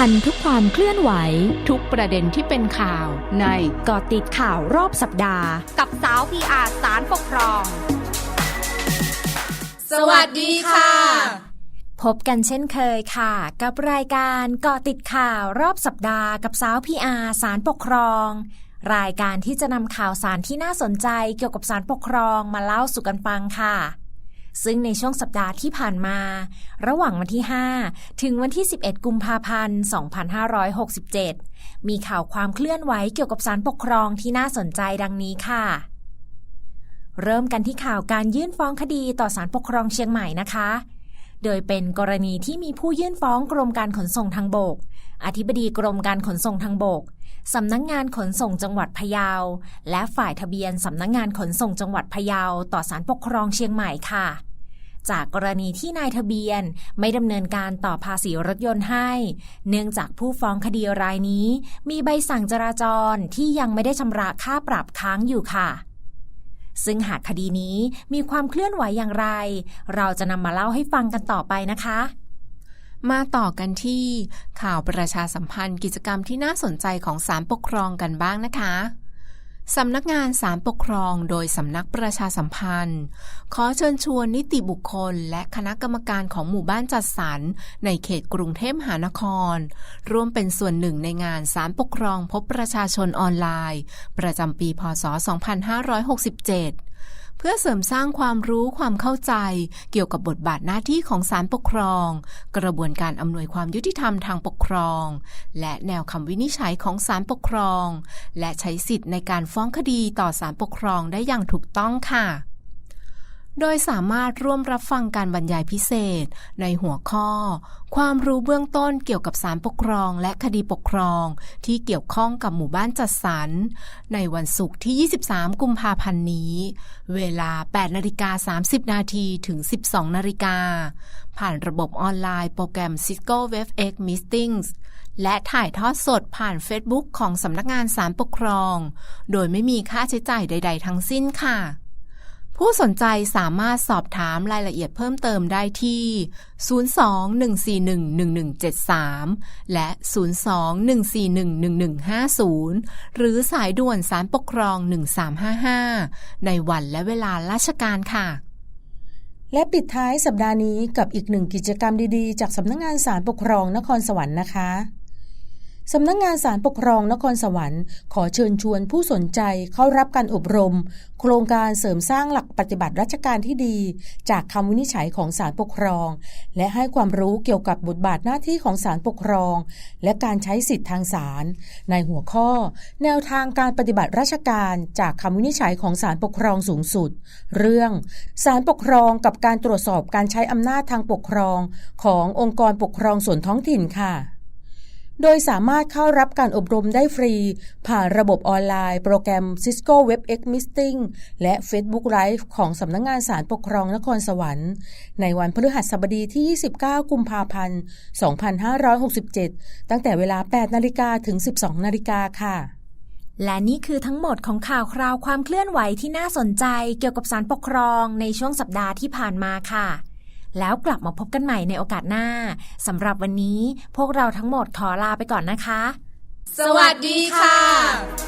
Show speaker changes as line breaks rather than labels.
ทันทุกความเคลื่อนไหว
ทุกประเด็นที่เป็นข่าวใน
เกาะติดข่าวรอบสัปดาห์
กับสาวพีอาสารปกครอง
สวัสดีค่ะ
พบกันเช่นเคยค่ะ กับรายการเกาะติดข่าวรอบสัปดาห์กับสาวพีอาสารปกครอง รายการที่จะนำข่าวสารที่น่าสนใจเกี่ยวกับสารปกครองมาเล่าสู่กันฟังค่ะ ซึ่งในช่วงสัปดาห์ที่ผ่านมา ระหว่างวันที่ 5 ถึงวันที่ 11 กุมภาพันธ์ 2567 มีข่าวความเคลื่อนไหวเกี่ยวกับสารปกครองที่น่าสนใจดังนี้ค่ะเริ่มกันที่ข่าวการยื่นฟ้องคดีต่อศาลปกครองเชียงใหม่นะคะ โดยเป็นกรณีที่มีผู้ยื่นฟ้องกรมการขนส่งทางบก อธิบดีกรมการขนส่งทางบก สำนักงงานขนส่งจังหวัดพะเยา และฝ่ายทะเบียนสำนักงงานขนส่งจังหวัดพะเยา ต่อศาลปกครองเชียงใหม่ค่ะ จากกรณีที่นายทะเบียนไม่ดำเนินการต่อภาษีรถยนต์ให้ เนื่องจากผู้ฟ้องคดีรายนี้ มีใบสั่งจราจรที่ยังไม่ได้ชำระค่าปรับค้างอยู่ค่ะ ซึ่งหากคดีนี้มีความเคลื่อนไหวอย่างไร เราจะนำมาเล่าให้ฟังกันต่อไปนะคะ
มาต่อกันที่ข่าวประชาสัมพันธ์กิจกรรมที่น่าสนใจของศาลปกครองกันบ้างนะคะ สำนักงานสารปกครองโดยสำนักประชาสัมพันธ์ ขอเชิญชวนนิติบุคคล และคณะกรรมการของหมู่บ้านจัดสรรในเขตกรุงเทพมหานคร ร่วมเป็นส่วนหนึ่งในงานสารปกครองพบประชาชนออนไลน์ ประจำปีพศ 2567 เพื่อเสริมสร้างความรู้ความเข้าใจ เกี่ยวกับบทบาทหน้าที่ของศาลปกครอง กระบวนการอำนวยความยุติธรรมทางปกครอง และแนวคำวินิจฉัยของศาลปกครอง และใช้สิทธิ์ในการฟ้องคดีต่อศาลปกครองได้อย่างถูกต้องค่ะ โดยสามารถร่วมรับฟังการบรรยายพิเศษ ในหัวข้อ ความรู้เบื้องต้นเกี่ยวกับศาลปกครองและคดีปกครอง ที่เกี่ยวข้องกับหมู่บ้านจัดสรร ในวันศุกร์ที่ 23 กุมภาพันธ์นี้ เวลา 8นาฬิกา30 นาทีถึง 12นาฬิกาผ่านระบบออนไลน์โปรแกรม Cisco WebEx Meetings และถ่ายทอดสดผ่าน Facebook ของสำนักงานศาลปกครอง โดยไม่มีค่าใช้จ่ายใด ๆ ทั้งสิ้นค่ะ ผู้สนใจสามารถสอบถามรายละเอียดเพิ่มเติมได้ที่ 02-141-1173 และ 02-141-1150 หรือสายด่วนสารปกครอง 1355 ในวันและเวลาราชการค่ะ
และปิดท้ายสัปดาห์นี้กับอีกหนึ่งกิจกรรมดีๆ จากสำนักงงานศาลปกครองนครสวรรค์นะคะ สำนักงงานศาลปกครองนครสวรรค์ ขอเชิญชวนผู้สนใจเข้ารับการอบรม โครงการเสริมสร้างหลักปฏิบัติราชการที่ดี จากคำวินิจฉัยของศาลปกครอง และให้ความรู้เกี่ยวกับบทบาทหน้าที่ของศาลปกครอง และการใช้สิทธิทางศาลในหัวข้อ แนวทางการปฏิบัติราชการ จากคำวินิจฉัยของศาลปกครองสูงสุด เรื่องศาลปกครองกับการตรวจสอบการใช้อำนาจทางปกครอง ขององค์กรปกครองส่วนท้องถิ่นค่ะ โดยสามารถเข้ารับการอบรมได้ฟรี ผ่านระบบออนไลน์ โปรแกรม Cisco WebEx Meeting และ Facebook Live ของสำนักงงานสารปกครองนครสวรรค์ ในวันพฤหัสบดีที่ 29 กุมภาพันธ์ 2567 ตั้งแต่เวลา 8 นาฬิกาถึง 12 นาฬิกาค่ะ
และนี่คือทั้งหมดของข่าวคราวความเคลื่อนไหวที่น่าสนใจเกี่ยวกับสารปกครองในช่วงสัปดาห์ที่ผ่านมาค่ะ แล้วกลับมาพบกันใหม่ในโอกาสหน้าสำหรับวันนี้พวกเราทั้งหมดขอลาไปก่อนนะคะ
สวัสดีค่ะ